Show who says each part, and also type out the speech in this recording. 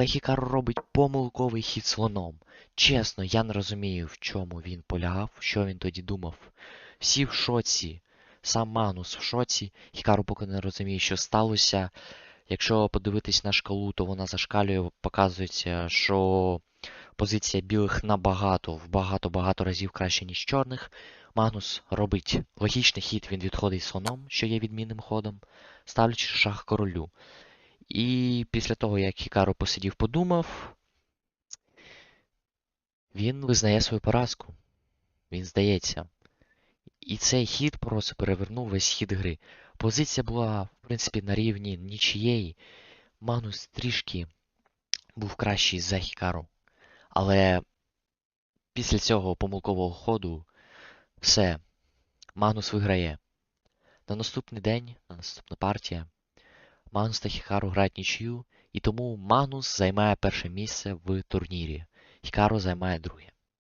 Speaker 1: Але Хікару робить помилковий хід слоном. Чесно, я не розумію, в чому він полягав, що він тоді думав. Всі в шоці. Сам Магнус в шоці. Хікару поки не розуміє, що сталося. Якщо подивитись на шкалу, то вона зашкалює, показується, що позиція білих набагато, в багато-багато разів краще, ніж чорних. Магнус робить логічний хід, він відходить слоном, що є відмінним ходом, ставлячи шах королю. І після того, як Хікару посидів, подумав, він визнає свою поразку. Він здається. І цей хід просто перевернув весь хід гри. Позиція була, в принципі, на рівні нічієї. Магнус трішки був кращий за Хікару. Але після цього помилкового ходу все. Магнус виграє. На наступний день, на наступна партія, Магнус та Хікару грають нічию, і тому Магнус займає перше місце в турнірі. Хікару займає друге.